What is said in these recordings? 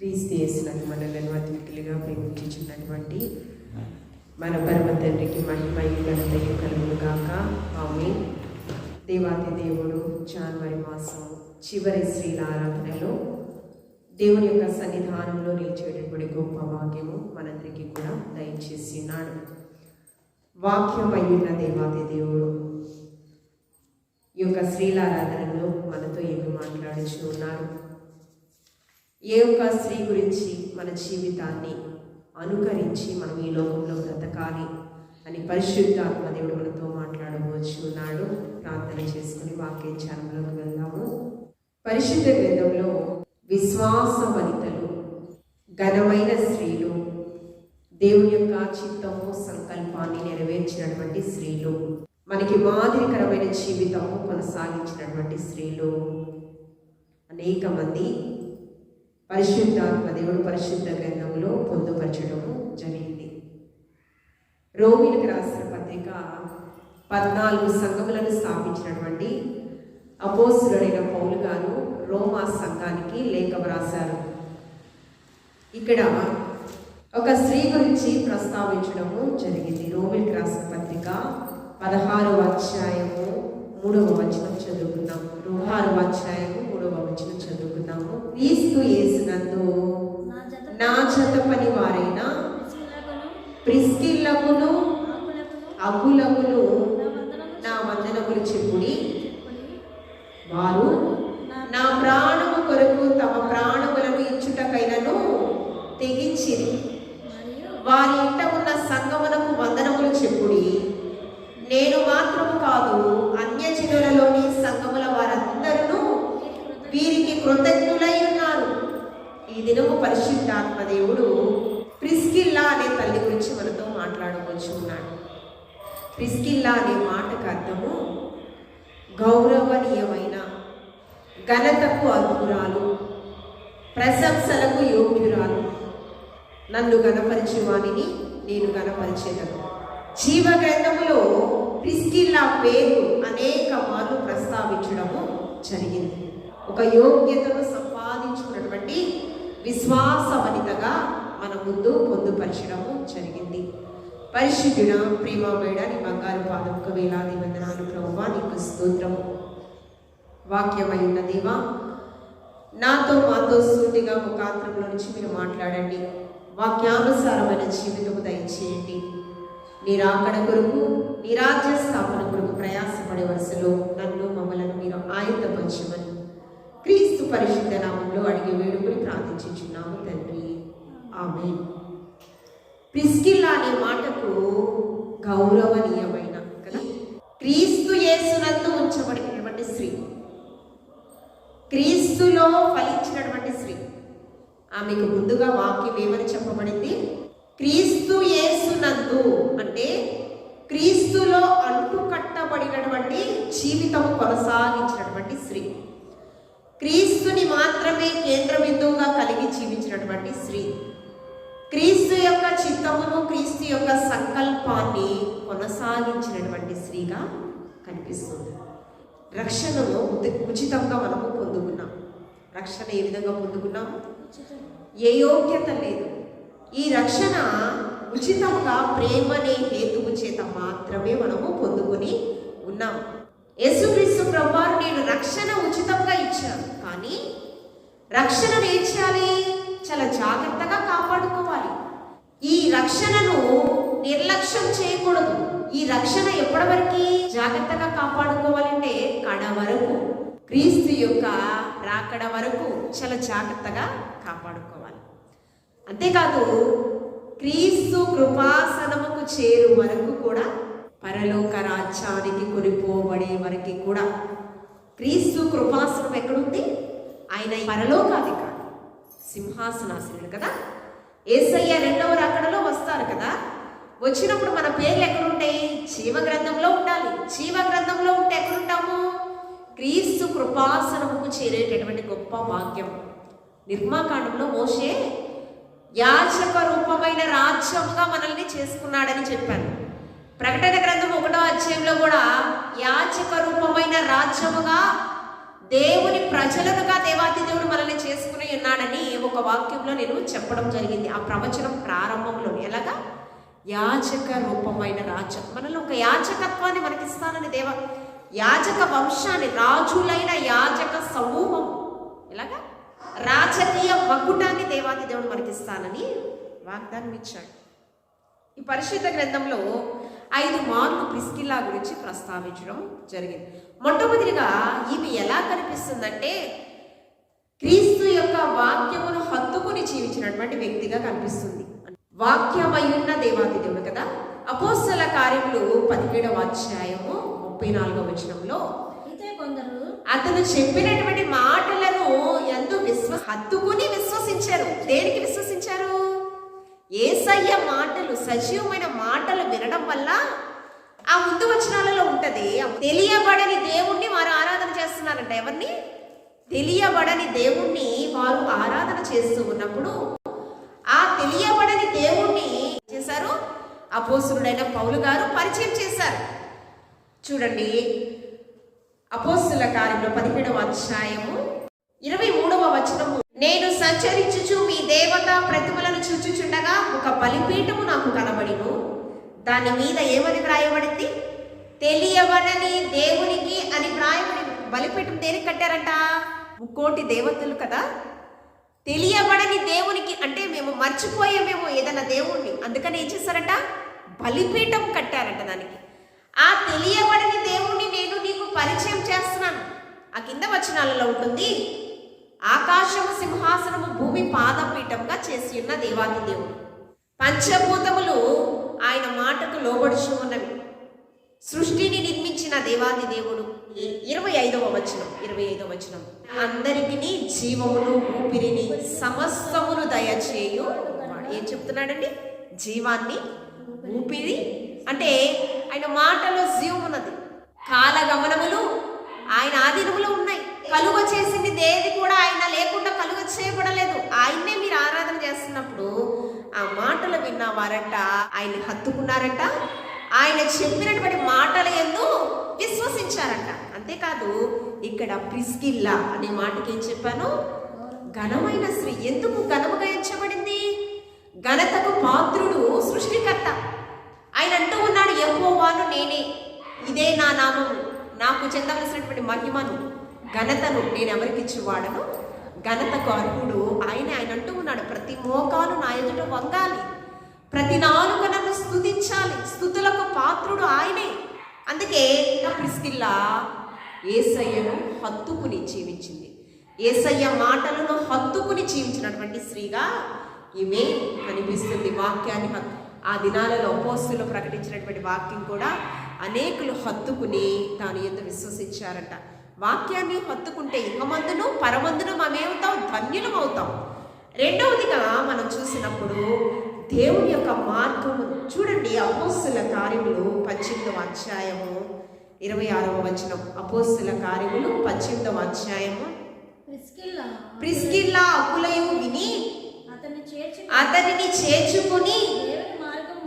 క్రీస్తు చేసినట్టు మనలను అతిథులుగా ప్రేమించుచున్నటువంటి మన పరమ తండ్రికి మహిమయు ఘనతయు కలుగును గాక. ఆమె దేవాతి దేవుడు జనవరి మాసం చివరి శ్రీల ఆరాధనలో దేవుని యొక్క సన్నిధానంలో నిలిచేటటువంటి గొప్ప వాక్యము మనందరికీ కూడా దయచేసి ఉన్నాడు వాక్యం అయ్యున్న దేవాతి దేవుడు ఈ యొక్క శ్రీలారాధనలో మనతో ఏమి మాట్లాడుచు ఉన్నారు ఏ ఒక్క స్త్రీ గురించి మన జీవితాన్ని అనుకరించి మనం ఈ లోకంలో బ్రతకాలి అని పరిశుద్ధాత్మ దేవుడు మనతో మాట్లాడవచ్చు ఉన్నాడు. ప్రార్థన చేసుకుని వాక్యాచారంలోకి వెళ్దాము. పరిశుద్ధ గ్రంథంలో విశ్వాస వనితలు ఘనమైన స్త్రీలు దేవుని యొక్క చిత్తము సంకల్పాన్ని నెరవేర్చినటువంటి స్త్రీలు మనకి మాదిరికరమైన జీవితము కొనసాగించినటువంటి స్త్రీలు అనేక మంది పరిశుద్ధాత్మ దేవుడు పరిశుద్ధ గ్రంథంలో పొందుపరచడము జరిగింది. రోమిలకు రాసిన పత్రిక పద్నాలుగు సంఘములను స్థాపించినటువంటి అపోసులుడైన పౌలు గారు రోమా సంఘానికి లేఖ వ్రాశారు. ఇక్కడ ఒక స్త్రీ గురించి ప్రస్తావించడము జరిగింది. రోమిల్ రాసిన పత్రిక పదహారు అధ్యాయము మూడవ వచనం చదువుకుందాం రోహారు అధ్యాయము మూడవ వచనం చదువుకుందాము. క్రీస్తు యేసునందు నా జత పని వారైన ప్రిస్కిల్లకును అగులకును నా వందనములు చెప్పుడి. వారు నా ప్రాణము కొరకు తమ ప్రాణములను ఇచ్చుటకైనను తెగించిరి. వారి ఇంట ఉన్న సంగమనకు వందనములు చెప్పుడి నేను మాత్రము కాదు అన్యజనులలోని సంఘముల వారందరూ వీరికి కృతజ్ఞులై ఉన్నారు. ఈ దినము పరిశుద్ధాత్మ దేవుడు ప్రిస్కిల్లా అనే తల్లి గురించి మనతో మాట్లాడవచ్చు ఉన్నాడు ప్రిస్కిల్లా అనే మాటకు అర్థము గౌరవనీయమైన ఘనతకు అర్హురాలు ప్రశంసలకు యోగ్యురాలు. నన్ను గణపరిచే వాణిని నేను గణపరిచేదను జీవ గ్రంథములో ప్రిస్కిల్లా పేరు అనేక మార్లు ప్రస్తావించడము జరిగింది. ఒక యోగ్యతను సంపాదించుకున్నటువంటి విశ్వాసవనితగా మన ముందు పొందుపరచడము జరిగింది. పరిశుద్ధుడ ప్రేమమేడ నీ బంగారు పాదముకు వేలాది వందనాలు ప్రభువా నీకు స్తోత్రము. వాక్యమై దేవా నాతో మాతో సూటిగా ముఖాంతరంలో నుంచి మీరు మాట్లాడండి. వాక్యానుసారమైన జీవితము దయచేయండి. నీ రాకడ కొరకు నీ రాజ్య స్థాపన కొరకు ప్రయాసపడే వరుసలో నన్ను మమ్మలను మీరు ఆయుధపరచమని క్రీస్తు పరిశుద్ధ నామంలో అడిగి వేడుకుని ప్రార్థించున్నాము తండ్రి. ఆమె ప్రిస్కిల్లా అనే మాటకు గౌరవనీయమైన కదా? క్రీస్తు యేసునందు ఉంచబడినటువంటి స్త్రీ. క్రీస్తులో ఫలించినటువంటి స్త్రీ. ఆమెకు ముందుగా వాక్యం ఏమని చెప్పబడింది? క్రీస్తు యేసునందు అంటే క్రీస్తులో అంటుకట్టబడినటువంటి జీవితము కొనసాగించినటువంటి స్త్రీ. క్రీస్తుని మాత్రమే కేంద్ర బిందువుగా కలిగి జీవించినటువంటి స్త్రీ. క్రీస్తు యొక్క చిత్తమును క్రీస్తు యొక్క సంకల్పాన్ని కొనసాగించినటువంటి స్త్రీగా కనిపిస్తుంది. రక్షణను ఉచితంగా మనము పొందుకున్నాం. రక్షణ ఏ విధంగా పొందుకున్నాము ఏ యోగ్యత లేదు. ఈ రక్షణ ఉచితంగా ప్రేమనే హేతువు చేత మాత్రమే మనము పొందుకొని ఉన్నాం. యేసుక్రీస్తు ప్రభువారు నేను రక్షణ ఉచితంగా ఇచ్చాను. కానీ రక్షణను ఏం చేయాలి చాలా జాగ్రత్తగా కాపాడుకోవాలి. ఈ రక్షణను నిర్లక్ష్యం చేయకూడదు. ఈ రక్షణ ఎప్పటి వరకు జాగ్రత్తగా కాపాడుకోవాలంటే కడ వరకు క్రీస్తు యొక్క రాకడ వరకు చాలా జాగ్రత్తగా కాపాడుకోవాలి. అంతేకాదు క్రీస్తు కృపాసనముకు చేరు వరకు కూడా పరలోక రాజ్యానికి కొనిపోబడే వరకు కూడా క్రీస్తు కృపాసనం ఎక్కడుంది? ఆయన పరలోకాధికారి సింహాసనాసనుడు కదా. ఏసయ్య రెండవ రాకడలో వస్తారు కదా? వచ్చినప్పుడు మన పేర్లు ఎక్కడుంటాయి? జీవ గ్రంథంలో ఉండాలి. జీవ గ్రంథంలో ఉంటే ఎక్కడుంటాము? క్రీస్తు కృపాసనముకు చేరేటటువంటి గొప్ప వాక్యం. నిర్మాకాండంలో మోషే యాచక రూపమైన రాజ్యముగా మనల్ని చేసుకున్నాడని చెప్పాను. ప్రకటన గ్రంథం ఒకటో అధ్యాయంలో కూడా యాచక రూపమైన రాజ్యముగా దేవుని ప్రజలనుగా దేవాతి దేవుడు మనల్ని చేసుకుని ఉన్నాడని ఒక వాక్యంలో నేను చెప్పడం జరిగింది. ఆ ప్రవచనం ప్రారంభంలో ఎలాగా? యాచక రూపమైన రాజ్యం. మనలో ఒక యాచకత్వాన్ని మనకిస్తానని దేవ యాచక వంశాన్ని రాజులైన యాచక సమూహం. ఎలాగా? రాజకీయ మకుటాన్ని దేవాది దేవుడు మనకిస్తానని వాగ్దానం ఇచ్చాడు ఈ పరిశుద్ధ గ్రంథంలో ఐదు మార్లు ప్రిస్కిల్లా గురించి ప్రస్తావించడం జరిగింది. మొట్టమొదటిగా ఈమె ఎలా కనిపిస్తుందంటే క్రీస్తు యొక్క వాక్యమును హత్తుకుని జీవించినటువంటి వ్యక్తిగా కనిపిస్తుంది. వాక్యమయున్న దేవాది దేవుడు కదా? అపోస్తల కార్యములు పదిహేడవ అధ్యాయము ముప్పై నాలుగవ వచనంలో అయితే కొందరు అతను చెప్పినటువంటి మాటలను ఎందు విశ్వ హత్తుకుని విశ్వసించారు. దేనికి విశ్వసించారు? ఏసయ్య మాటలు సజీవమైన మాటలు వినడం వల్ల ఆ ముందు వచనాలలో ఉంటది. తెలియబడని దేవుణ్ణి వారు ఆరాధన చేస్తున్నారంట. ఎవరిని? తెలియబడని దేవుణ్ణి వారు ఆరాధన చేస్తూ ఉన్నప్పుడు ఆ తెలియబడని దేవుణ్ణి చేశారు? అపోసురుడైన పౌలు గారు పరిచయం చేశారు. చూడండి అపోస్తుల కార్యంలో పదిహేడవ అధ్యాయము ఇరవై మూడవ వచనము. నేను సంచరించుచు మీ దేవత ప్రతిమలను చూచుచుండగా ఒక బలిపీఠము నాకు కనబడిను. దాని మీద ఏమని వ్రాయబడింది? తెలియబడని దేవునికి అని వ్రాయబడి బలిపీఠం దేనికి కట్టారంట? ముక్కోటి దేవతలు కదా? తెలియబడని దేవునికి అంటే మేము మర్చిపోయామేమో ఏదైనా దేవుణ్ణి అందుకని ఏం చేశారట? బలిపీఠం కట్టారంట దానికి. ఆ తెలియబడని దేవుణ్ణి నేను నీకు పరిచయం చేస్తున్నాను. ఆ కింద వచనాలలో ఉంటుంది ఆకాశము సింహాసనము భూమి పాదపీఠంగా చేసి ఉన్న దేవాది దేవుడు. పంచభూతములు ఆయన మాటకు లోబడుచు ఉన్నవి. సృష్టిని నిర్మించిన దేవాది దేవుడు. ఇరవై ఐదవ వచనం ఇరవై ఐదవ వచనం. అందరికి జీవమును ఊపిరిని సమస్తమును దయచేయు ఏం చెప్తున్నాడండి? జీవాన్ని ఊపిరి అంటే ఆయన మాటలో జీవం ఉన్నది. కాల గమనములు ఆయన ఆధీనములో ఉన్నాయి. కలుగ చేసింది దేది కూడా ఆయన లేకుండా కలుగ చేయబడలేదు. ఆయన్నే మీరు ఆరాధన చేస్తున్నప్పుడు ఆ మాటలు విన్న వారంట హత్తుకున్నారట ఆయన చెప్పినటువంటి మాటల ఎందు విశ్వసించారంట. అంతేకాదు ఇక్కడ ప్రిస్కిల్లా అనే మాటకి ఏం చెప్పాను? ఘనమైన స్త్రీ. ఎందుకు ఘనముగా ఎంచబడింది? ఘనతకు పాత్రుడు సృష్టికర్త. ఆయన అంటూ ఉన్నాడు యహోవాను నేనే. ఇదే నా నామము. నాకు చెందవలసినటువంటి మహిమను ఘనతను నేను ఎవరికి ఇచ్చేవాడను ఘనతకు అర్హుడు ఆయన. ఆయన అంటూ ఉన్నాడు ప్రతి మోకాలు నా ఎదుట వంగాలి. ప్రతి నాలుక నన్ను స్తుతించాలి. స్థుతులకు పాత్రుడు ఆయనే. అందుకే నా ప్రిస్కిల్లా ఏసయ్యను హత్తుకుని జీవించింది. ఏసయ్య మాటలను హత్తుకుని జీవించినటువంటి స్త్రీగా ఈమె కనిపిస్తుంది వాక్యాన్ని హత్తు ఆ దినాలలో అపోస్తులు ప్రకటించినటువంటి వాక్యం కూడా అనేకులు హత్తుకుని దాని ఎందు విశ్వసించారట. వాక్యాన్ని హత్తుకుంటే ఇహమందును పరమందును మనమేమవుతాం ధన్యులం అవుతాం. రెండవదిగా మనం చూసినప్పుడు దేవుని యొక్క మార్గము చూడండి అపోస్తుల కార్యములు పద్దెనిమిదవ అధ్యాయము ఇరవై ఆరవ వచనం. అపోస్తుల కార్యములు పద్దెనిమిదవ అధ్యాయము. ప్రిస్కిల్లా అకులయు విని అతనిని చేర్చుకుని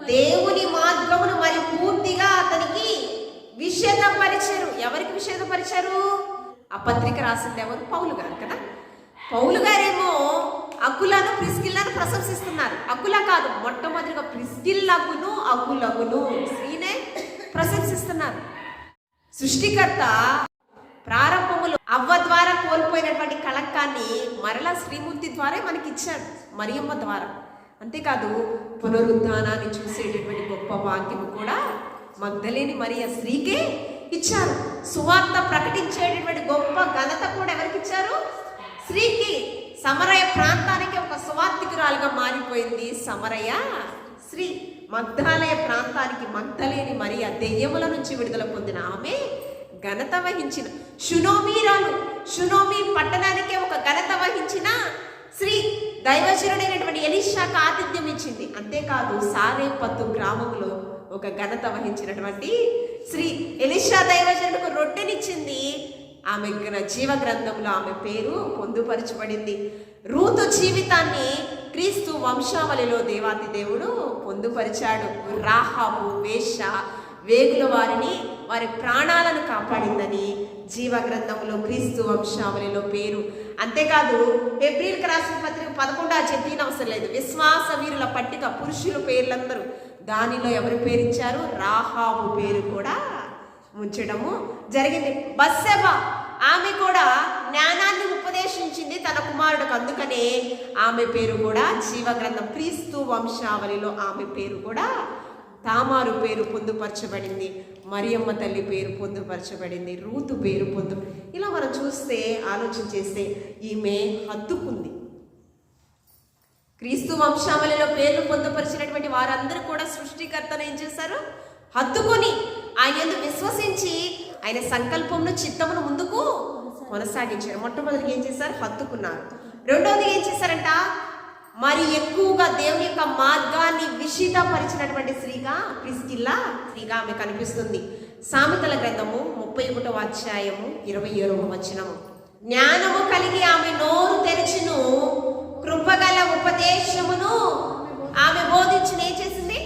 దేవుని మార్గమును మరి పూర్తిగా అతనికి విషేదపరిచారు. ఎవరికి విషేదపరిచారు? ఆ పత్రిక రాసింది ఎవరు? పౌలు గారు కదా. పౌలు గారేమో అకులను ప్రిస్కిల్లను ప్రశంసిస్తున్నారు. అకుల కాదు మొట్టమొదటిగా ప్రిస్కిల్లకును అకులకును స్త్రీనే ప్రశంసిస్తున్నారు. సృష్టికర్త ప్రారంభములో అవ్వ ద్వారా కోల్పోయినటువంటి కళంకాన్ని మరలా శ్రీమూర్తి ద్వారా మనకి ఇచ్చాడు మరియమ్మ ద్వారా. అంతేకాదు పునరుద్ధానాన్ని చూసేటటువంటి గొప్ప భాగ్యము కూడా మగ్ధలేని మరియ స్త్రీకే ఇచ్చారు. సువార్త ప్రకటించేటటువంటి గొప్ప ఘనత కూడా ఎవరికి ఇచ్చారు? స్త్రీకి. సమరయ ప్రాంతానికి ఒక సువార్థికురాలుగా మారిపోయింది సమరయ స్త్రీ. మగ్ధాలయ ప్రాంతానికి మగ్ధలేని మరియ దెయ్యముల నుంచి విడుదల పొందిన ఆమె ఘనత వహించిన షునోమీరాలు షునోమి పట్టణానికే ఒక ఘనత వహించిన శ్రీ దైవచరుడైనటువంటి ఎలీషాకు ఆతిథ్యం ఇచ్చింది. అంతేకాదు సారేపత్తు గ్రామంలో ఒక ఘనత వహించినటువంటి శ్రీ ఎలిషా దైవజనుడికి రొట్టెనిచ్చింది. ఆమె జీవ గ్రంథంలో ఆమె పేరు పొందుపరచబడింది. రూతు జీవితాన్ని క్రీస్తు వంశావళిలో దేవాతి దేవుడు పొందుపరిచాడు. రాహాబు వేష వేగుల వారిని వారి ప్రాణాలను కాపాడిందని జీవ గ్రంథంలో క్రీస్తు వంశావళిలో పేరు. అంతేకాదు ఏప్రిల్ రాసిన పత్రిక పదకొండు ఆ చెప్పిన అవసరం లేదు. విశ్వాస వీరుల పట్టిక పురుషుల పేర్లందరూ. దానిలో ఎవరు పేరు ఇచ్చారు రాహాబు పేరు కూడా ఉంచడము జరిగింది. బస్సెబ ఆమె కూడా జ్ఞానాన్ని ఉపదేశించింది తన కుమారుడికి. అందుకనే ఆమె పేరు కూడా జీవగ్రంథం క్రీస్తు వంశావళిలో ఆమె పేరు కూడా తామారు పేరు పొందుపరచబడింది. మరియమ్మ తల్లి పేరు పొందుపరచబడింది రూతు పేరు పొందు ఇలా మనం చూస్తే ఆలోచన చేస్తే ఈమె హత్తుకుంది క్రీస్తు వంశావళిలో పేర్లు పొందుపరిచినటువంటి వారందరూ కూడా సృష్టికర్తను ఏం చేశారు? హత్తుకొని ఆయన విశ్వసించి ఆయన సంకల్పంలో చిత్తమును ముందుకు కొనసాగించారు. మొట్టమొదటి ఏం చేశారు? హత్తుకున్నారు రెండవది ఏం చేశారంట? మరి ఎక్కువగా దేవుని యొక్క మార్గాన్ని విషితపరిచినటువంటి స్త్రీగా ప్రిస్కిల్లా స్త్రీగా ఆమె కనిపిస్తుంది. సామెతల గ్రంథము ముప్పై ఒకటవ అధ్యాయము ఇరవై ఏడవ వచనము. జ్ఞానము కలిగి ఆమె నోరు తెరిచిను కృపగల ఉపదేశమును ఆమె బోధించిన ఏం చేసింది?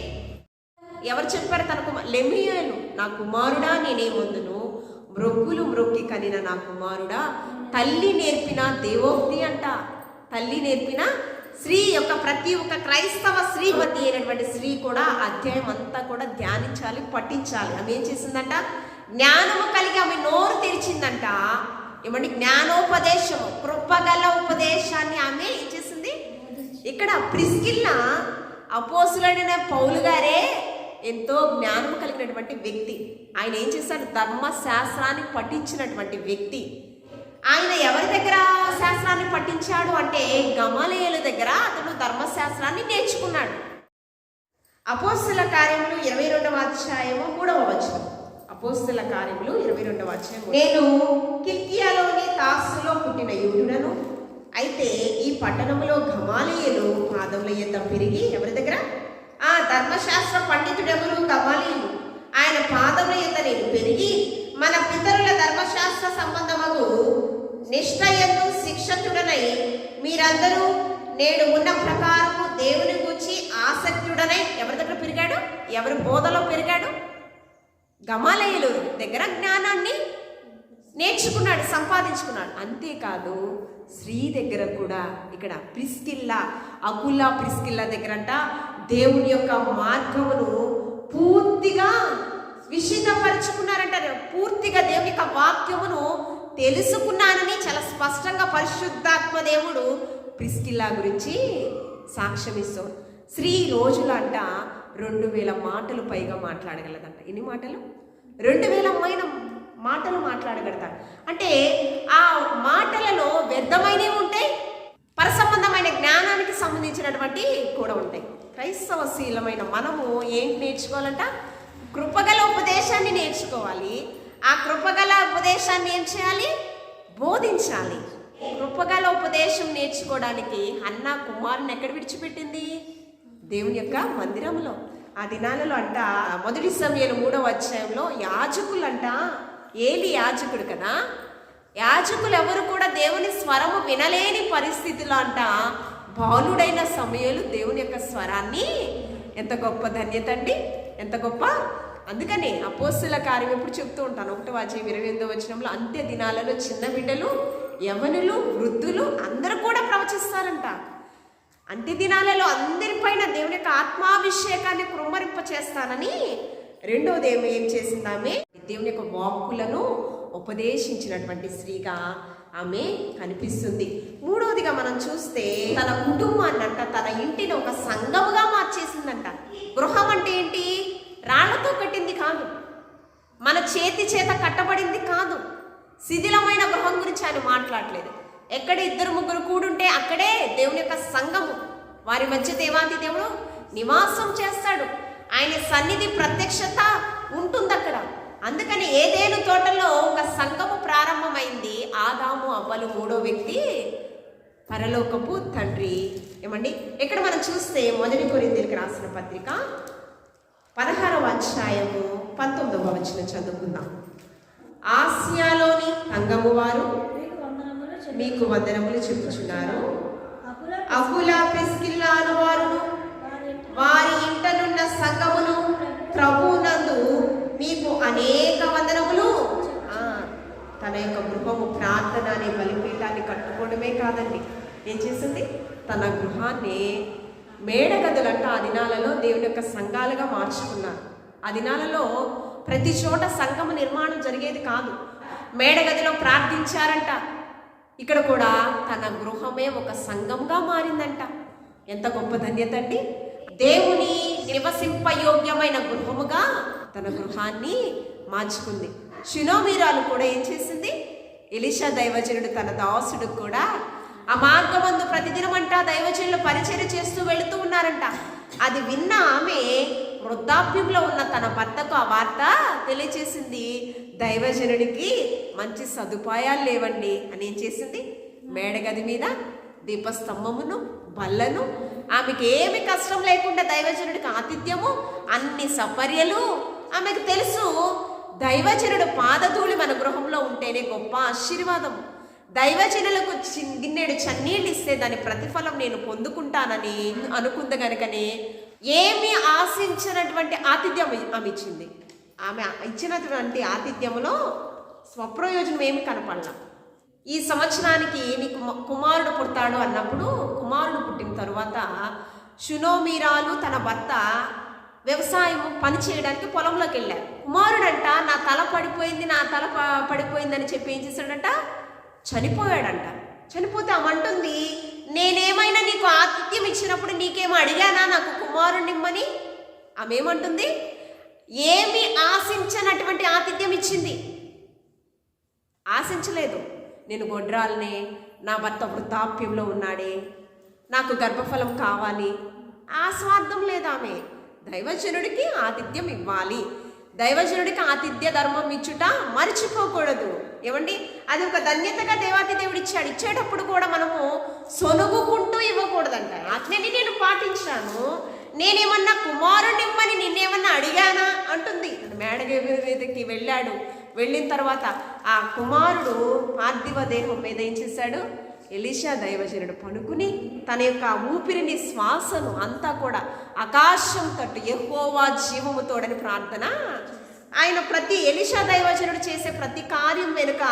ఎవరు చెప్పారు తన కుమార్ లెమియను నా కుమారుడా నేనేమందును మృగ్గులు మృగ్గి కనిన నా కుమారుడా తల్లి నేర్పిన దేవోక్తి అంట. తల్లి నేర్పిన స్త్రీ యొక్క ప్రతి ఒక్క క్రైస్తవ శ్రీమతి అయినటువంటి స్త్రీ కూడా అధ్యాయం అంతా కూడా ధ్యానించాలి పఠించాలి. ఆమె ఏం చేసిందంట? జ్ఞానము కలిగి ఆమె నోరు తెరిచిందంట. ఏమండి? జ్ఞానోపదేశము కృపగల ఉపదేశాన్ని ఆమె ఏం చేసింది? ఇక్కడ ప్రిస్కిల్ల అపోసులైన పౌలు గారే ఎంతో జ్ఞానం కలిగినటువంటి వ్యక్తి. ఆయన ఏం చేశాడు ధర్మశాస్త్రాన్ని పఠించినటువంటి వ్యక్తి. ఆయన ఎవరి దగ్గర శాస్త్రాన్ని పఠించాడు అంటే గమలేయుల దగ్గర అతను ధర్మశాస్త్రాన్ని నేర్చుకున్నాడు. అపోస్తుల కార్యములు ఇరవై రెండవ అధ్యాయము మూడవ వచనం. అపోస్తుల కార్యములు ఇరవై రెండవ అధ్యాయం నేను కిల్కియాలోని తాసులో పుట్టిన యూదుడను అయితే ఈ పట్టణంలో గమాలయలు పాదముల యొద్ద పెరిగి ఎవరి దగ్గర? ఆ ధర్మశాస్త్ర పండితుడెవరు? గమాలియలు. ఆయన పాదముల యొద్ద నేను పెరిగి మన పితరుల ధర్మశాస్త్ర సంబంధమగు నిష్ఠయందు శిక్షతుడనై మీరందరూ నేడు ఉన్న ప్రకారము దేవుని గురించి ఆసక్తుడనై ఎవరి దగ్గర పెరిగాడు? ఎవరి బోధలో పెరిగాడు? గమాలయులు దగ్గర జ్ఞానాన్ని నేర్చుకున్నాడు సంపాదించుకున్నాడు. అంతేకాదు స్త్రీ దగ్గర కూడా ఇక్కడ ప్రిస్కిల్లా అకుల్లా ప్రిస్కిల్లా దగ్గరంట దేవుని యొక్క మార్గమును పూర్తిగా విషితపరుచుకున్నారంట పూర్తిగా దేవుని యొక్క వాక్యమును తెలుసుకున్నానని చాలా స్పష్టంగా పరిశుద్ధాత్మ దేవుడు ప్రిస్కిల్లా గురించి సాక్ష్యమిస్తూ శ్రీ స్త్రీ రోజులంట రెండు వేల మాటలు పైగా మాట్లాడగలదంట. ఎన్ని మాటలు? రెండు వేల పైన మాటలు మాట్లాడగలుగుతాడు అంటే ఆ మాటలలో వ్యర్థమైనవి ఉంటాయి పరసంబంధమైన జ్ఞానానికి సంబంధించినటువంటి కూడా ఉంటాయి. క్రైస్తవశీలమైన మనము ఏంటి నేర్చుకోవాలంట? కృపగల ఉపదేశాన్ని నేర్చుకోవాలి. ఆ కృపగల ఉపదేశాన్ని ఏం చేయాలి? బోధించాలి. కృపగల ఉపదేశం నేర్చుకోవడానికి అన్న కుమారుని ఎక్కడ విడిచిపెట్టింది? దేవుని యొక్క మందిరంలో ఆ దినాలలో అంట మొదటి సమయంలో మూడవ అధ్యాయంలో యాజకులంట ఏలి యాజకుడు కదా? యాజకులు ఎవరు కూడా దేవుని స్వరము వినలేని పరిస్థితిలో అంట బాలుడైన సమయాలు దేవుని యొక్క స్వరాన్ని ఎంత గొప్ప ధన్యత అండి ఎంత గొప్ప అందుకనే అపోస్తుల కార్యం ఎప్పుడు చెప్తూ ఉంటాను. ఒకటో అధ్యాయం ఇరవై ఎనిమిదో వచనంలో అంత్య దినాలలో చిన్న బిడ్డలు యవనులు వృద్ధులు అందరూ కూడా ప్రవచిస్తారంట. అంత్య దినాలలో అందరిపైన దేవుని యొక్క ఆత్మాభిషేకాన్ని కృమ్మరింప చేస్తానని రెండవది ఏమి ఏం చేసిందామె? దేవుని యొక్క వాక్కులను ఉపదేశించినటువంటి స్త్రీగా ఆమె కనిపిస్తుంది. మూడవదిగా మనం చూస్తే తన కుటుంబాన్ని అంట తన ఇంటిని ఒక సంఘముగా మార్చేసిందంట. గృహం అంటే ఏంటి? రాళ్ళతో కట్టింది కాదు. మన చేతి చేత కట్టబడింది కాదు. శిథిలమైన గృహం గురించి ఆయన మాట్లాడలేదు. ఎక్కడ ఇద్దరు ముగ్గురు కూడుంటే అక్కడే దేవుని యొక్క సంఘము. వారి మధ్య దేవాది దేవుడు నివాసం చేస్తాడు. ఆయన సన్నిధి ప్రత్యక్షత ఉంటుంది అక్కడ అందుకని ఏదేను తోటలో ఒక సంఘము ప్రారంభమైంది. ఆదాము అవ్వలు మూడో వ్యక్తి పరలోకపు తండ్రి. ఏమండి? ఇక్కడ మనం చూస్తే మొదటి కొరిందీలకు రాసిన పత్రిక పదహారవ అధ్యాయము పంతొమ్మిదవ వచ్చిన చదువుకుందాం. ఆసియాలోని సంఘము వారు మీకు వందనములు చెప్పుచున్నారు. అకుల అకుల వారును వారి ఇంటనున్న సంఘమును ప్రభునందు మీకు అనేక వందనములు. తన యొక్క గృహము ప్రార్థన అనే బలిపీఠాన్ని కట్టుకోవడమే కాదండి. ఏం చేసింది? తన గృహాన్ని మేడగదులంట ఆ దినాలలో దేవుని యొక్క సంఘాలుగా మార్చుకున్నారు. ఆ దినాలలో ప్రతి చోట సంఘము నిర్మాణం జరిగేది కాదు. మేడగదిలో ప్రార్థించారంట. ఇక్కడ కూడా తన గృహమే ఒక సంఘంగా మారిందంట. ఎంత గొప్ప ధన్యత అండి. దేవుని నివసింపయోగ్యమైన గృహముగా తన గృహాన్ని మార్చుకుంది. శినోమీరాలు కూడా ఏం చేసింది? ఎలిషా దైవజనుడు తన దాసుడు కూడా ఆ మార్గమందు ప్రతిదినమంట దైవజనులు పరిచయం చేస్తూ వెళుతూ ఉన్నారంట. అది విన్న ఆమె వృద్ధాప్యంలో ఉన్న తన భర్తకు ఆ వార్త తెలియచేసింది. దైవజనుడికి మంచి సదుపాయాలు లేవండి అని ఏం చేసింది? మేడగది మీద దీపస్తంభమును బల్లను ఆమెకి ఏమి కష్టం లేకుండా దైవజనుడికి ఆతిథ్యము అన్ని సపర్యలు ఆమెకు తెలుసు. దైవజనుడు పాదధూళి మన గృహంలో ఉంటేనే గొప్ప ఆశీర్వాదము. దైవజనులకు గిన్నెడు చన్నీళ్ళు ఇస్తే దాని ప్రతిఫలం నేను పొందుకుంటానని అనుకుంది గనుకనే ఏమి ఆశించినటువంటి ఆతిథ్యం ఆమె ఇచ్చింది. ఆమె ఇచ్చినటువంటి ఆతిథ్యంలో స్వప్రయోజనం ఏమి కనపడలా. ఈ సంవత్సరానికి నీకు కుమారుడు పుడతాడు అన్నప్పుడు కుమారుడు పుట్టిన తరువాత షునోమీరాలు తన భర్త వ్యవసాయం పని చేయడానికి పొలంలోకి వెళ్ళారు. కుమారుడంట నా తల పడిపోయింది నా తల పడిపోయిందని చెప్పి ఏం చేశాడంట? చనిపోయాడంట. చనిపోతే అమంటుంది నేనేమైనా నీకు ఆతిథ్యం ఇచ్చినప్పుడు నీకేమో అడిగానా నాకు కుమారుడిని ఇమ్మని? ఆమె ఏమంటుంది ఏమి ఆశించనటువంటి ఆతిథ్యం ఇచ్చింది. ఆశించలేదు. నేను గొడ్రాల్ని నా భర్త వృద్ధాప్యంలో ఉన్నాడే నాకు గర్భఫలం కావాలి. ఆ స్వార్థం లేదు ఆమె దైవజనుడికి ఆతిథ్యం ఇవ్వాలి. దైవజనుడికి ఆతిథ్య ధర్మం ఇచ్చుట మర్చిపోకూడదు. ఏమండి? అది ఒక ధన్యతగా దేవాతి దేవుడు ఇచ్చాడు. ఇచ్చేటప్పుడు కూడా మనము సొనుగుకుంటూ ఇవ్వకూడదంట. అట్లనే నేను పాటించాను. నేనేమన్నా కుమారుని ఇమ్మని నిన్నేమన్నా అడిగానా? అంటుంది. మేడగ మీదకి వెళ్ళాడు. వెళ్ళిన తర్వాత ఆ కుమారుడు పార్థివ దేహం మీద ఏం చేశాడు? ఎలీషా దైవజనుడు పడుకుని తన యొక్క ఊపిరిని శ్వాసను అంతా కూడా ఆకాశం తట్టు యెహోవా జీవముతోడని ప్రార్థన ఆయన ప్రతి ఎలిషా దైవజనుడు చేసే ప్రతి కార్యం వెనుక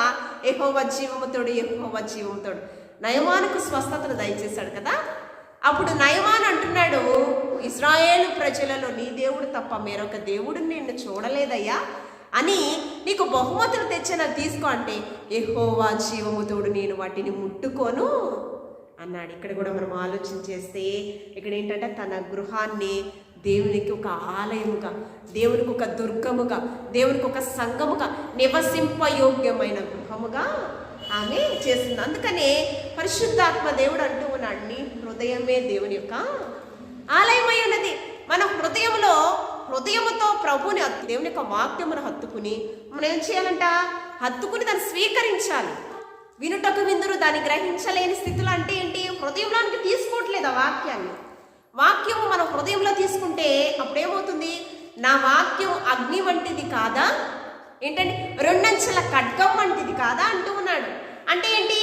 ఎహోవ జీవముతోడు యెహోవా జీవముతోడు నయమానుకు స్వస్థతను దయచేశాడు కదా? అప్పుడు నయమాన్ అంటున్నాడు ఇజ్రాయేల్ ప్రజలలో నీ దేవుడు తప్ప మరొక దేవుడు నిన్ను చూడలేదయ్యా. అని నీకు బహుమతులు తెచ్చిన తీసుకో అంటే ఎహోవా జీవముతోడు నేను వాటిని ముట్టుకోను అన్నాడు. ఇక్కడ కూడా మనం ఆలోచన చేస్తే ఇక్కడ ఏంటంటే తన గృహాన్ని దేవునికి ఒక ఆలయముగా దేవునికి ఒక దుర్గముగా దేవునికి ఒక సంఘముగా నివసింపయోగ్యమైన గృహముగా ఆమె చేస్తుంది అందుకనే పరిశుద్ధాత్మ దేవుడు అంటూ ఉన్నాడు నీ హృదయమే దేవుని యొక్క ఆలయమై ఉన్నది. మన హృదయంలో హృదయముతో ప్రభుని హత్తు- దేవుని యొక్క వాక్యమును హత్తుకుని మనం ఏం చేయాలంట? హత్తుకుని దాన్ని స్వీకరించాలి. వినుటకు విందురు దాన్ని గ్రహించలేని స్థితిలో అంటే ఏంటి? హృదయంలోనికి తీసుకోవట్లేదు ఆ వాక్యాన్ని. వాక్యము మన హృదయంలో తీసుకుంటే అప్పుడేమవుతుంది? నా వాక్యం అగ్ని వంటిది కాదా? ఏంటంటే రెండంచెల ఖడ్గం వంటిది కాదా అంటూ ఉన్నాడు. అంటే ఏంటి?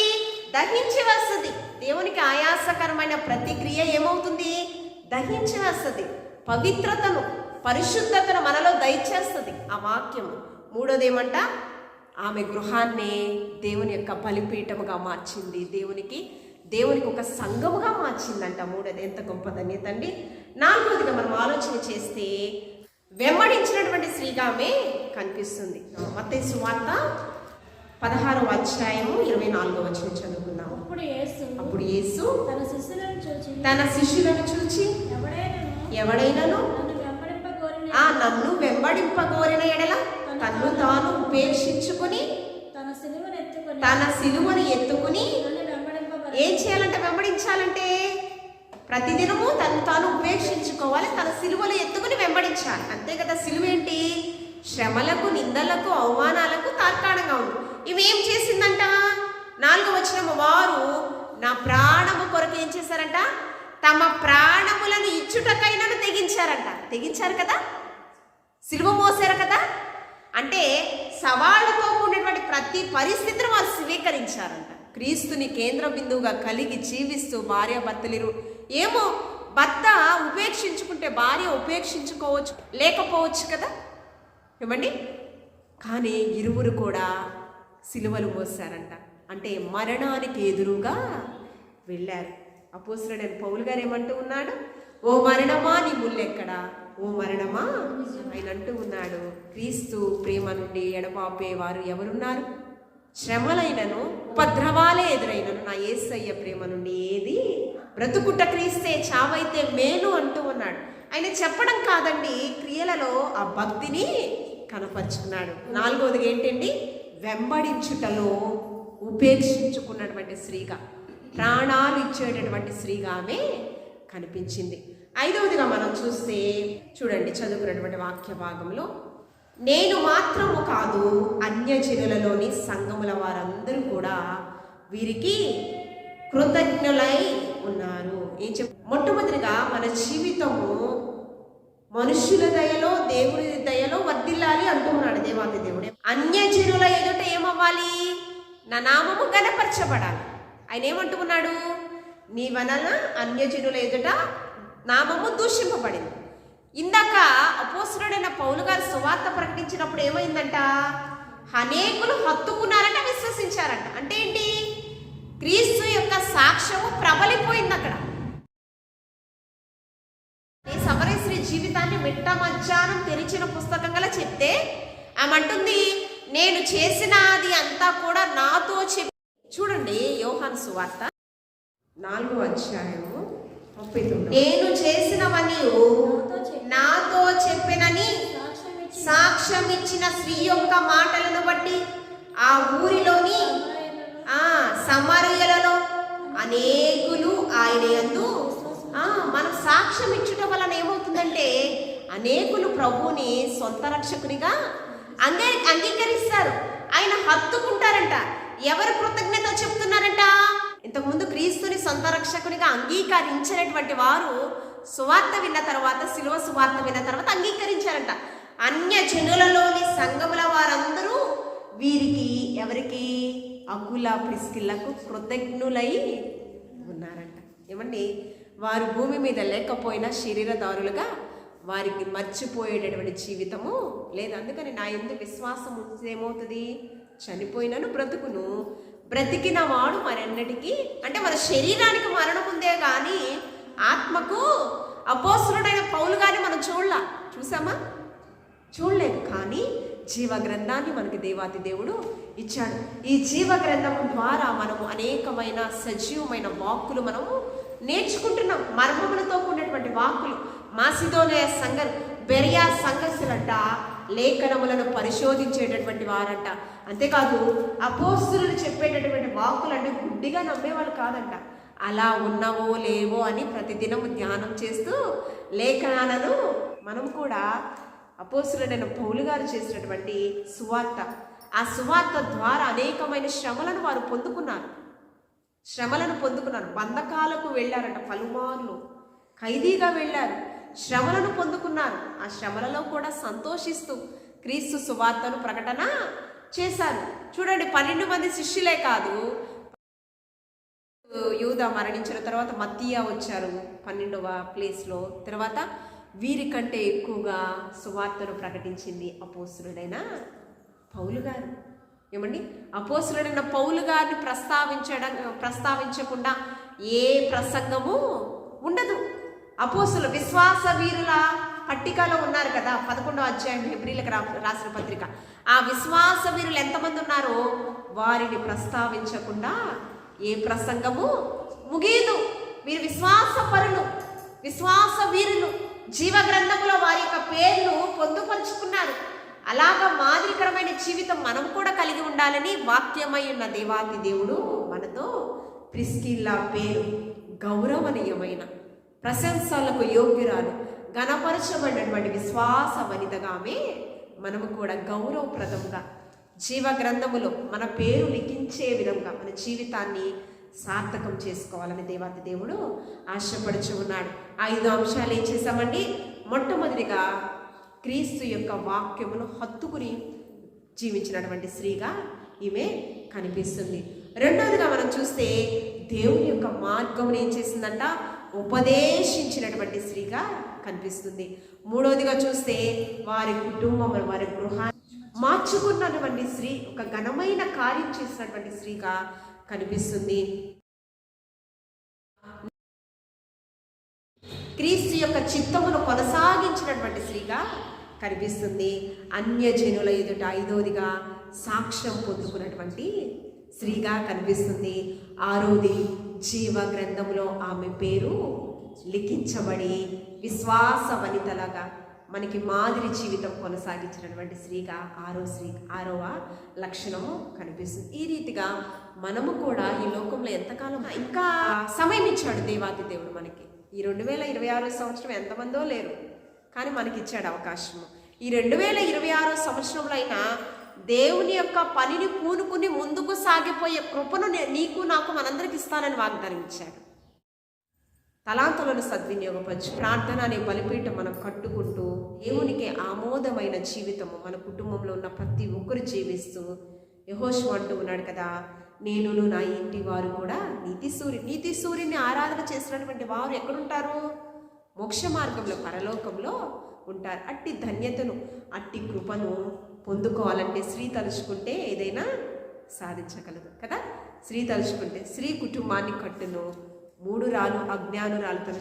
దహించి వస్తుంది దేవునికి ఆయాసకరమైన ప్రతిక్రియ ఏమవుతుంది? దహించి వస్తుంది పవిత్రతను పరిశుద్ధతను మనలో దయచేస్తుంది ఆ వాక్యము. మూడోది ఏమంట ఆమె గృహాన్ని దేవుని యొక్క బలిపీఠముగా మార్చింది. దేవునికి దేవునికి ఒక సంఘముగా మార్చిందంట మూడోది. ఎంత గొప్ప ధన్యత అండి నాలుగోదిగా మనం ఆలోచన చేస్తే వెంబడించినటువంటి స్త్రీగామే కనిపిస్తుంది. మత్తయి వార్త పదహారవ అధ్యాయము ఇరవై నాలుగో వచ్చిన చదువుకుందాము. అప్పుడు యేసు అప్పుడు యేసు తన శిష్యులను చూచి తన శిష్యులను చూచి ఎవడైనను ఆ నన్ను వెంబడింపగోరిన ఎడల తన్ను తాను ఉపేక్షించుకుని తన సిలువను ఎత్తుకొని ఏం చేయాలంటే వెంబడించాలంటే? ప్రతిదినము తను తాను ఉపేక్షించుకోవాలి తన సిలువలు ఎత్తుకుని వెంబడించాలి. అంతే కదా సిలువ ఏంటి శ్రమలకు నిందలకు అవమానాలకు తార్కాణంగా ఉంది ఇవేం చేసిందంట? నాలుగో వచ్చిన వారు నా ప్రాణము కొరకు ఏం చేశారంట? తమ ప్రాణములను ఇచ్చుటకైనను తెగించారంట. తెగించారు కదా? సిలువ మోసారు కదా? అంటే సవాళ్ళతో కూడినటువంటి ప్రతి పరిస్థితిని వారు స్వీకరించారంట. క్రీస్తుని కేంద్ర బిందువుగా కలిగి జీవిస్తూ భార్య భర్తలిరు. ఏమో భర్త ఉపేక్షించుకుంటే భార్య ఉపేక్షించుకోవచ్చు లేకపోవచ్చు కదా? ఏమండి? కానీ ఇరువురు కూడా సిలువలు మోసారంట అంటే మరణానికి ఎదురుగా వెళ్ళారు. అపోసరుడైన పౌలు గారు ఏమంటూ ఉన్నాడు? ఓ మరణమా నీ ముల్లెక్కడా? ఓ మరణమా? ఆయన అంటూ ఉన్నాడు. క్రీస్తు ప్రేమ నుండి ఎడపాపే వారు ఎవరున్నారు? శ్రమలైనను ఉపద్రవాలే ఎదురైనను. నా ఏసయ్య ప్రేమ నుండి ఏది బ్రతుకుట క్రీస్తే చావైతే మేలు అంటూ ఉన్నాడు. ఆయన చెప్పడం కాదండి క్రియలలో ఆ భక్తిని కనపరుచుకున్నాడు. నాలుగవది ఏంటండి? వెంబడించుటలో ఉపేక్షించుకున్నటువంటి స్త్రీగా ప్రాణాలు ఇచ్చేటటువంటి స్త్రీగా ఆమె కనిపించింది. ఐదవదిగా మనం చూస్తే చూడండి చదువుకున్నటువంటి వాక్య భాగంలో నేను మాత్రము కాదు అన్యజనులలోని సంఘముల వారందరూ కూడా వీరికి కృతజ్ఞులై ఉన్నారు. ఏం చెప్ మొట్టమొదటిగా మన జీవితము మనుషుల దయలో దేవుడి దయలో వర్దిల్లాలి అంటున్నాడు దేవాత దేవుడే. అన్యజనుల ఎదుట ఏమవ్వాలి? నా నామము గనపరచబడాలి ఆయన ఏమంటున్నాడు? నీ వలన అన్యజనుల ఎదుట నామము దూషింపబడింది. ఇందాక అపోసురుడైన పౌలు గారు సువార్త ప్రకటించినప్పుడు ఏమైందంట? అనేకులు హత్తుకున్నారంట విశ్వసించారంట. అంటే ఏంటి? క్రీస్తు యొక్క సాక్ష్యము ప్రబలిపోయింది అక్కడ ఈ సమరేశ్వరి జీవితాన్ని మిట్ట మధ్యాహ్నం తెరిచిన పుస్తకం గల చెప్తే ఆమంటుంది నేను నేను చేసినది అంతా కూడా నాతో చెప్పి చూడండి యోహాన్ సువార్త నాలుగో అధ్యాయము నేను చేసినవన్నీ నాతో చెప్పి. నాతో చెప్పినని సాక్ష్యం ఇచ్చి సాక్ష్యం ఇచ్చిన స్త్రీ యొక్క మాటలను బట్టి ఆ ఊరిలోని ఆ సమరయులలో అనేకులు ఆయన ఆ మనం సాక్ష్యం ఇచ్చుట వలన ఏమవుతుందంటే అనేకులు ప్రభువుని సొంత రక్షకునిగా అంగే అంగీకరిస్తారు. ఆయన హత్తుకుంటారంట. ఎవరు కృతజ్ఞత చెప్తున్నారంట? ఇంతకుముందు క్రీస్తుని సొంత రక్షకునిగా అంగీకరించినటువంటి వారు సువార్త విన్న తర్వాత శిలువ సువార్త విన్న తర్వాత అంగీకరించారంట. అన్య జనులలోని సంఘముల వారందరూ వీరికి ఎవరికి? అకుల ప్రిస్కిళ్ళకు కృతజ్ఞులై ఉన్నారంట. ఏమండి? వారు భూమి మీద లేకపోయినా శరీరదారులుగా వారికి మర్చిపోయేటటువంటి జీవితము లేదు అందుకని నా ఎందుకు విశ్వాసం ఉంటే ఏమవుతుంది చనిపోయినను బ్రతుకును. బ్రతికిన వాడు మరెన్నటికీ అంటే మన శరీరానికి మరణం ఉందే కానీ ఆత్మకు అపోసురుడైన పౌలు గారిని మనం చూడలా. చూసామా? చూడలేదు. కానీ జీవ గ్రంథాన్ని మనకి దేవాతి దేవుడు ఇచ్చాడు. ఈ జీవ గ్రంథం ద్వారా మనము అనేకమైన సజీవమైన వాక్కులు మనము నేర్చుకుంటున్నాం. మర్మములతో కూడినటువంటి వాక్కులు. మాసిదోనే సంఘ బెరియా సంఘస్సులంట లేఖనములను పరిశోధించేటటువంటి వారంట. అంతేకాదు అపోస్తులు చెప్పేటటువంటి వాక్కులంటే గుడ్డిగా నమ్మేవాళ్ళు కాదంట. అలా ఉన్నవో లేవో అని ప్రతిదినము ధ్యానం చేస్తూ లేఖనాలను మనం కూడా అపోసులైన పౌలు గారు చేసినటువంటి సువార్త ఆ సువార్త ద్వారా అనేకమైన శ్రమలను వారు పొందుకున్నారు. శ్రమలను పొందుకున్నారు. బంధకాలకు వెళ్ళారట పలుమార్లు. ఖైదీగా వెళ్ళారు. శ్రమలను పొందుకున్నారు. ఆ శ్రమలలో కూడా సంతోషిస్తూ క్రీస్తు సువార్తను ప్రకటన చేశారు. చూడండి పన్నెండు మంది శిష్యులే కాదు. యూద మరణించిన తర్వాత మత్తియా వచ్చారు పన్నెండవ ప్లేస్లో. తర్వాత వీరికంటే ఎక్కువగా సువార్తను ప్రకటించింది అపోసురుడైన పౌలు గారు. ఏమండి? అపోసురుడైన పౌలు గారిని ప్రస్తావించడం ప్రస్తావించకుండా ఏ ప్రసంగము ఉండదు. అపోసులు విశ్వాస వీరుల పట్టికలో ఉన్నారు కదా పదకొండో అధ్యాయం హెబ్రిలకు రా రాసిన పత్రిక. ఆ విశ్వాస వీరులు ఎంతమంది ఉన్నారో వారిని ప్రస్తావించకుండా ఏ ప్రసంగము ముగియదు. వీరు విశ్వాస పరులు విశ్వాస వీరులు జీవ గ్రంథములో వారి యొక్క పేర్లు పొందుపరుచుకున్నారు. అలాగా మాదిరికరమైన జీవితం మనం కూడా కలిగి ఉండాలని వాక్యమై ఉన్న దేవాది దేవుడు మనతో ప్రిస్కిల్లా పేరు గౌరవనీయమైన ప్రశంసలకు యోగ్యురాలు ఘనపరచబడినటువంటి విశ్వాస వనితగా ఆమె మనము కూడా గౌరవప్రదంగా జీవ గ్రంథములో మన పేరు లిఖించే విధంగా మన జీవితాన్ని సార్థకం చేసుకోవాలని దేవాతి దేవుడు ఆశపడుచు ఉన్నాడు. ఐదు అంశాలు ఏం చేశామండి? మొట్టమొదటిగా క్రీస్తు యొక్క వాక్యమును హత్తుకుని జీవించినటువంటి స్త్రీగా ఈమె కనిపిస్తుంది. రెండవదిగా మనం చూస్తే దేవుని యొక్క మార్గమును ఏం చేసిందంట? ఉపదేశించినటువంటి స్త్రీగా కనిపిస్తుంది. మూడవదిగా చూస్తే వారి కుటుంబం వారి గృహాన్ని మార్చుకున్నటువంటి స్త్రీ ఒక ఘనమైన కార్యం చేసినటువంటి స్త్రీగా కనిపిస్తుంది. క్రీస్తు యొక్క చిత్తమును కొనసాగించినటువంటి స్త్రీగా కనిపిస్తుంది. అన్యజనుల ఎదుట ఐదోదిగా సాక్ష్యం పొందుకున్నటువంటి స్త్రీగా కనిపిస్తుంది. ఆరోది జీవ గ్రంథంలో ఆమె పేరు లిఖించబడి విశ్వాస వనితలాగా మనకి మాదిరి జీవితం కొనసాగించినటువంటి స్త్రీగా ఆరో స్త్రీ ఆరవ లక్షణము కనిపిస్తుంది. ఈ రీతిగా మనము కూడా ఈ లోకంలో ఎంతకాలం ఇంకా సమయం ఇచ్చాడు దేవాది దేవుడు మనకి. ఈ రెండు వేల ఇరవై ఆరో సంవత్సరం ఎంతమందో లేరు. కానీ మనకి ఇచ్చాడు అవకాశము. ఈ రెండు వేల ఇరవై ఆరో సంవత్సరంలో అయినా దేవుని యొక్క పనిని పూనుకుని ముందుకు సాగిపోయే కృపను నీకు నాకు మనందరికి ఇస్తానని వాగ్దానం ఇచ్చాడు తలాంతులను సద్వినియోగపరచు. ప్రార్థన అనే బలిపీఠం మనం కట్టుకుంటూ దేవునికి ఆమోదమైన జీవితము మన కుటుంబంలో ఉన్న ప్రతి ఒక్కరు జీవిస్తూ యహోషు అంటూ ఉన్నాడు కదా నేనును నా ఇంటి వారు కూడా నీతి సూర్యు నీతి సూర్యుని ఆరాధన చేసినటువంటి వారు ఎక్కడుంటారు? మోక్ష మార్గంలో పరలోకంలో ఉంటారు. అట్టి ధన్యతను అట్టి కృపను పొందుకోవాలంటే స్త్రీ తలుచుకుంటే ఏదైనా సాధించగలదు కదా? స్త్రీ తలుచుకుంటే స్త్రీ కుటుంబాన్ని కట్టును. మూడు రాలు అజ్ఞానురాలు తన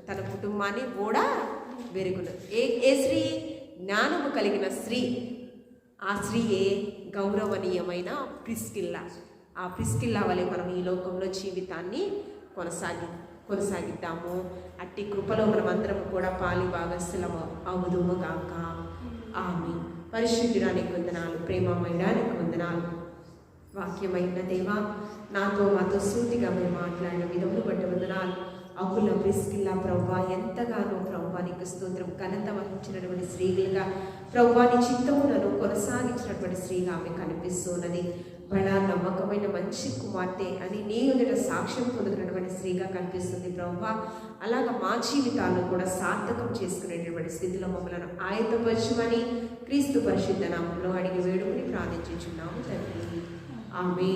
తన కుటుంబాన్ని కూడా వెరుగును. ఏ ఏ స్త్రీ? జ్ఞానము కలిగిన స్త్రీ. ఆ స్త్రీయే గౌరవనీయమైన ప్రిస్కిల్లా. ఆ ప్రిస్కిల్లా వలె మనం ఈ లోకంలో జీవితాన్ని కొనసాగి కొనసాగిద్దాము. అట్టి కృపలో మనం అందరం కూడా పాలి భాగస్థులము అవుదుము గాక. ఆమె పరిశుద్ధుడానికి వందనాలు ప్రేమమయడానికి వందనాలు. వాక్యమైన దేవా నాతో మాతో సూటిగా మీరు మాట్లాడిన విధములు బట్టి వందనాలు. అకుల ప్రిస్కిల్లా ప్రవ్వా ఎంతగానో ప్రవ్వా నీకు స్తోత్రం. ఘనత వహించినటువంటి స్త్రీలుగా ప్రవ్వాని చిత్తములను కొనసాగించినటువంటి స్త్రీగా ఆమె కనిపిస్తున్నది. బడా నమ్మకమైన మంచి కుమార్తె అని నీ ఎదుట సాక్ష్యం పొందుకున్నటువంటి స్త్రీగా కనిపిస్తుంది ప్రభా. అలాగ మా జీవితాలను కూడా సార్థకం చేసుకునేటటువంటి స్థితిలో మమ్మల్ని ఆయతపరచమని క్రీస్తు పరిశుద్ధ నామంలో అడిగి వేడుకుని ప్రార్థించుచున్నాము తండ్రి. ఆమె